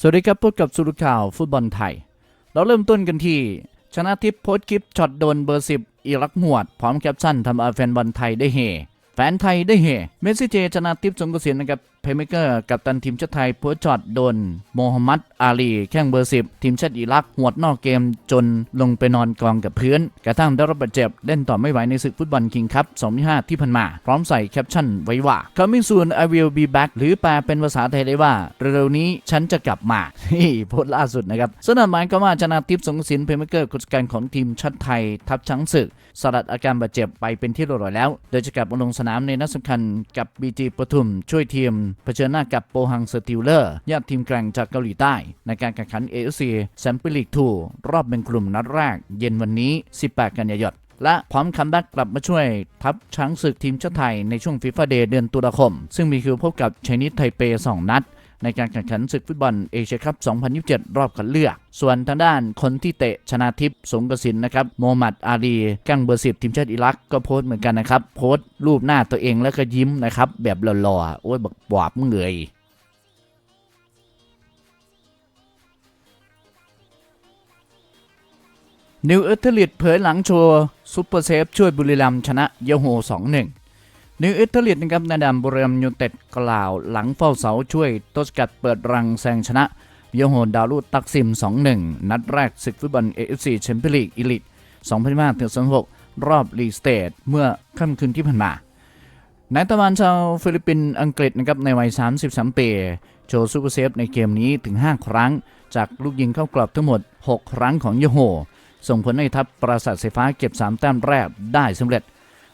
สวัสดีครับพบกับสุรุข่าวฟุตบอลไทย เราเริ่มต้นกันที่ ชนะทิพย์โพสต์คลิปช็อตโดนเบอร์สิบอิรักหวด พร้อมแคปชั่นทำเอาแฟนบอลไทยได้เฮแฟนไทยได้เฮเมสซี่เจชนะทิพย์สงกระสินนะครับ เพย์เมเกอร์กับตันทีมชาติไทยพสต์ช็อตโดนโมฮัมหมัดอาลี แข้งเบอร์สิบทีมชาติอิรักหวดนอกเกมจนลงไปนอนกองกับพื้น กระทั่งได้รับบาดเจ็บ เล่นต่อไม่ไหวในศึกฟุตบอลคิงคัพ2025ที่ผ่านมา พร้อมใส่แคปชั่นไว้ว่า coming soon I will be back หรือแปลเป็นภาษาไทยได้ว่า เร็วนี้ฉันจะกลับมานี่โพสต์ล่าสุดนะครับสนั่นหมายก็ว่าชนะทิพย์สงสินเพย์เมเกอร์กุศการของทีมชาติไทย ทัพช้างศึกสลัดอาการบาดเจ็บไปเป็นที่เรียบร้อยแล้ว โดยจะกลับมาลงสนามในนัดสำคัญกับบีจีปทุมช่วยทีมเผชิญหน้ากับโปฮังสติลเลอร์ญาติทีมแกร่งจากเกาหลีใต้ ในการแข่งขัน AFC แชมเปี้ยนลีกทัวรอบเป็นกลุ่มนัดแรก เย็นวันนี้ 18 กันยายนและพร้อมคัมแบ็กกลับมาช่วยทัพช้างศึกทีมชาติไทยในช่วงฟีฟ่าเดย์เดือนตุลาคม ซึ่งมีคิวพบกับชนิดไทเป 2 นัด ในการแข่งขันศึกฟุตบอลเอเชียคัพ 2027 รอบคัดเลือก ส่วนทางด้านคนที่เตะชนะทิพย์สงกสินนะครับโมฮัมหมัดอาลีกังเบอร์สิบทีมชาติอิรักก็โพสต์เหมือนกันนะครับ โพสต์รูปหน้าตัวเองแล้วก็ยิ้มนะครับ แบบหล่อๆโอ้ยบักบวบมึงเลยนิวเอเทลิตเผยหลังโชว์ ซุปเปอร์เซฟช่วยบุรีรัมย์ชนะเยโฮ2-1 นิวเอเทลิตนะครับนาดามบุรีรัมย์ยูเต็ดกล่าวหลังเฝ้าเสาช่วยโตสกัดเปิดรังแซงชนะเยโฮดาวรุตักซิม 2-1 นัดแรกศึกฟุตบอล AFC แชมเปี้ยนลีกอีลิท2025-2026รอบลีสเตทเมื่อค่ำคืนที่ผ่านมานายตะวันชาวฟิลิปปินส์อังกฤษนะครับในวัย 33 ปี โชว์ซูเปอร์เซฟในเกมนี้ถึง 5 ครั้ง จากลูกยิงเข้ากรอบทั้งหมด 6 ครั้งของเยโฮส่งผลให้ทัพปราสาทไฟฟ้าเก็บ 3 แต้มแรกได้สำเร็จ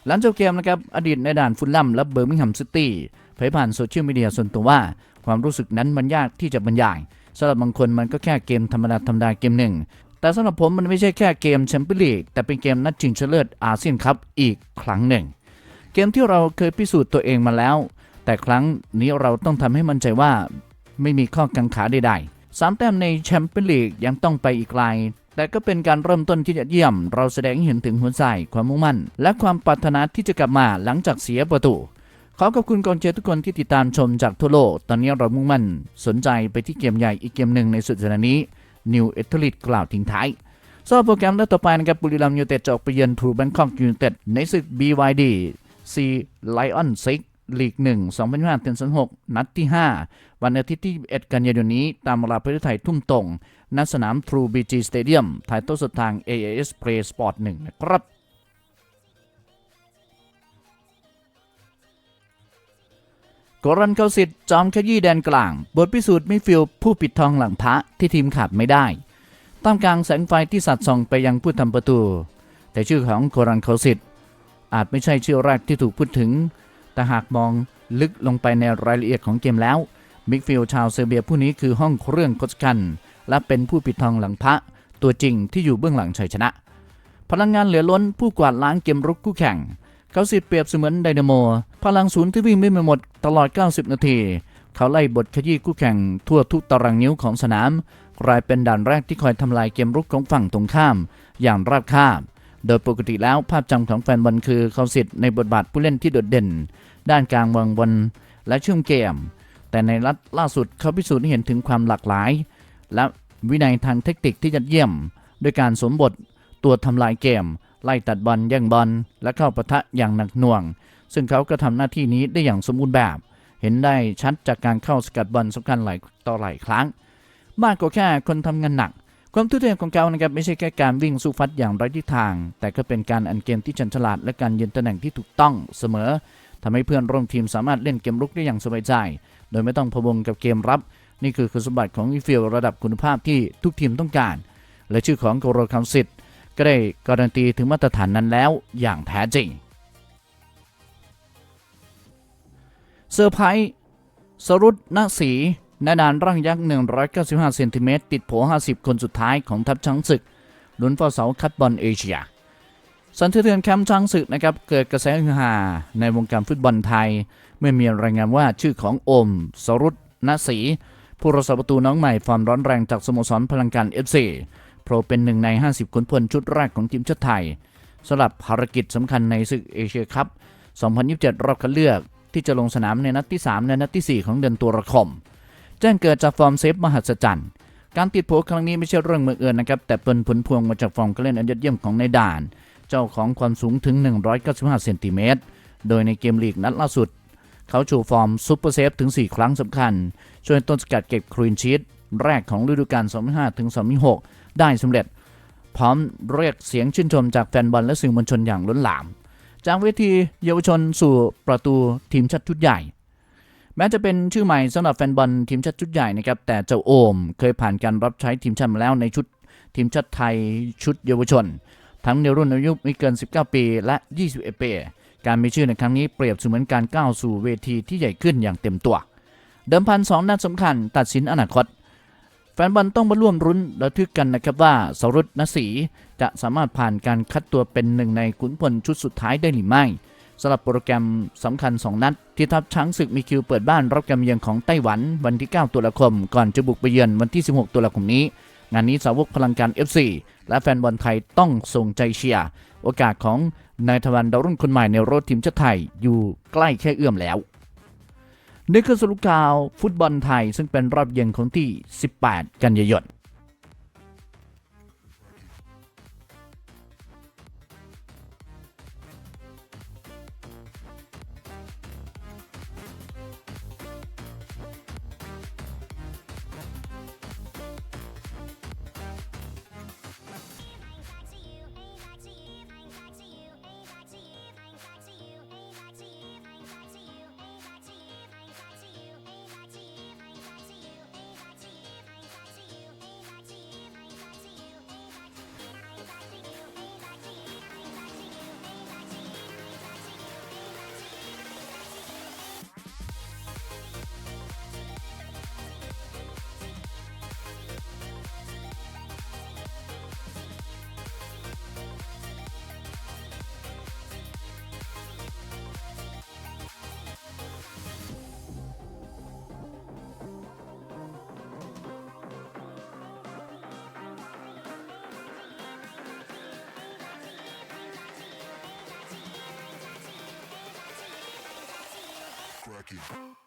หลังจบเกมนะครับอดีตในด่านฟุลลัมและเบอร์มิงแฮมซิตี้เผยผ่านโซเชียลมีเดียส่วนตัวว่า ความรู้สึกนั้นมันยากที่จะบรรยายสำหรับบางคนมันก็แค่เกมธรรมดาธรรมดาเกมหนึ่ง แต่สำหรับผมมันไม่ใช่แค่เกมแชมเปี้ยนลีกแต่เป็นเกมนัดชิงชนะเลิศอาเซียนคัพอีกครั้งหนึ่ง เกมที่เราเคยพิสูจน์ตัวเองมาแล้ว แต่ครั้งนี้เราต้องทำให้มั่นใจว่าไม่มีข้อกังขาใดๆสามแต้มในแชมเปี้ยนลีกยังต้องไปอีกไกล แต่ก็เป็นการเริ่มต้นที่ยอดเยี่ยม เราแสดงให้เห็นถึงหัวใจความมุ่งมั่น และความปรารถนาที่จะกลับมาหลังจากเสียประตูขอขอบคุณกองเชียร์ทุกคนที่ติดตามชมจากทั่วโลก ตอนนี้เรามุ่งมั่น สนใจไปที่เกมใหญ่อีกเกมหนึ่งในสุดสัปดาห์นี้นิวเอทลิตกล่าวทิ้งท้ายสำหรับโปรแกรมนัดต่อไปนะครับบุรีรัมย์ยูเต็ดจะออกไปเยือนทรูแบงคอกยูเต็ดในศึก BYD C Lion 6 ลีก 1 2025ถึง06นัดที่ 5 วันอาทิตย์ที่ 1 กันยายนนี้ ตามเวลาประเทศไทยทุ่มตรงณสนาม True BG Stadium ถ่ายทอดสดทาง AAS Play Sport 1 นะครับกรันเขาสิทธิ์จอมขยี้แดนกลาง บทพิสูจน์มิฟิลผู้ปิดทองหลังพระที่ทีมขาดไม่ได้ท่ามกลางแสงไฟที่สัดส่องไปยังผู้ทำประตู แต่ชื่อของโกรันเขาสิทธิ์อาจไม่ใช่ชื่อแรกที่ถูกพูดถึง แต่หากมองลึกลงไปในรายละเอียดของเกมแล้ว มิกฟิลด์ชาวเซอร์เบียผู้นี้คือห้องเครื่องโคชกัน และเป็นผู้ปิดทองหลังพระ ตัวจริงที่อยู่เบื้องหลังชัยชนะ พลังงานเหลือล้นผู้กวาดล้างเกมรุกคู่แข่ง เขาสิทธิ์เปรียบเสมือนไดนาโม พลังศูนย์ที่วิ่งไม่หมดตลอด 90 นาที เขาไล่บทขยี้คู่แข่งทั่วทุกตารางนิ้วของสนามกลายเป็นด่านแรกที่คอยทำลายเกมรุกของฝั่งตรงข้าม อย่างราบคาบ โดยปกติแล้วภาพจำของแฟนบอลคือเขาสิทธิ์ในบทบาทผู้เล่นที่โดดเด่น ด้านกลางวางบอลและช่วงเกม แต่ในรัดล่าสุดเขาพิสูจน์ให้เห็นถึงความหลากหลาย และวินัยทางเทคนิคที่ยอดเยี่ยม ด้วยการสวมบทตัวทำลายเกม ไล่ตัดบอลแย่งบอลและเข้าปะทะอย่างหนักหน่วง ซึ่งเขาก็ทำหน้าที่นี้ได้อย่างสมบูรณ์แบบ เห็นได้ชัดจากการเข้าสกัดบอลสำคัญหลายต่อหลายครั้ง มากกว่าแค่คนทำงานหนัก ความทุ่มเทของเขานะครับไม่ใช่แค่การวิ่งสู้ฟัดอย่างไร้ทิศทาง แต่ก็เป็นการอันเกมที่ชันฉลาดและการยืนตำแหน่งที่ถูกต้องเสมอทำให้เพื่อนร่วมทีมสามารถเล่นเกมรุกได้อย่างสบายใจ โดยไม่ต้องพะวงกับเกมรับ นี่คือคุณสมบัติของอีฟิลระดับคุณภาพที่ทุกทีมต้องการ และชื่อของโกโรคำสิทธ์ก็ได้การันตีถึงมาตรฐานนั้นแล้วอย่างแท้จริงเซอร์ไพรส์สรุตนาสี นาดานร่างยักษ์ 195 เซนติเมตรติดโผ50 คนสุดท้ายของทัพช้างศึกลุ้นเฝ้าเสาคัดบอลเอเชียสันเทือนแคมป์ช้างศึกนะครับเกิดกระแสฮือฮาในวงการฟุตบอลไทย เมื่อมีรายงานว่าชื่อของโอม สรุตนาสีผู้รักษาประตูน้องใหม่ฟอร์มร้อนแรงจากสโมสรพลังการ FC โปรเป็นหนึ่งใน 50 คนพลชุดแรกของทีมชาติไทยสำหรับภารกิจสำคัญในศึกเอเชียคัพ2027 รอบคัดเลือกที่จะลงสนามในนัดที่ 3 และนัดทีสี่4 ของเดือนตุลาคม แจ้งเกิดจากฟอร์มเซฟมหัศจรรย์ การติดโผครั้งนี้ไม่ใช่เรื่องมือเอื่นนะครับ แต่เป็นผลพวงมาจากฟอร์มการเล่นอันยอดเยี่ยมของในด่าน เจ้าของความสูงถึง 195 เซนติเมตร โดยในเกมลีกนัดล่าสุด เขาโชว์ฟอร์มซูเปอร์เซฟถึง 4 ครั้งสำคัญ ช่วยต้นสกัดเก็บครีนชีตแรกของฤดูกาล2005ถึง2006ได้สำเร็จ พร้อมเรียกเสียงชื่นชมจากแฟนบอลและสื่อมวลชนอย่างล้นหลาม จากเวทีเยาวชนสู่ประตูทีมชาติชุดใหญ่ แม้จะเป็นชื่อใหม่สำหรับแฟนบอลทีมชาติชุดใหญ่นะครับ แต่เจ้าโอมเคยผ่านการรับใช้ทีมชาติมาแล้วในชุดทีมชาติไทยชุดเยาวชน ทั้งในรุ่นอายุไม่เกิน 19 ปีและ 21 ปี การมีชื่อในครั้งนี้เปรียบเสมือนการก้าวสู่เวทีที่ใหญ่ขึ้นอย่างเต็มตัว เดิมพันสองนัดสำคัญตัดสินอนาคต แฟนบอลต้องมาร่วมรุ้นระทึกกันนะครับว่าสรุตนศีจะสามารถผ่านการคัดตัวเป็นหนึ่งในขุนพลชุดสุดท้ายได้หรือไม่ สำหรับโปรแกรมสำคัญ 2 นัด ที่ทัพช้างศึกมีคิวเปิดบ้านรับการเยือนของไต้หวันวันที่ 9 ตุลาคม ก่อนจะบุกไปเยือนวันที่ 16 ตุลาคมนี้ งานนี้สาวกพลังการ FC และแฟนบอลไทยต้องส่งใจเชียร์โอกาสของนายทวันดาวรุ่งคนใหม่ในรถทีมชาติไทยอยู่ใกล้แค่เอื้อมแล้วนี่คือสรุปข่าวฟุตบอลไทยซึ่งเป็นรอบเย็นของที่ 18 กันยายน Rocky.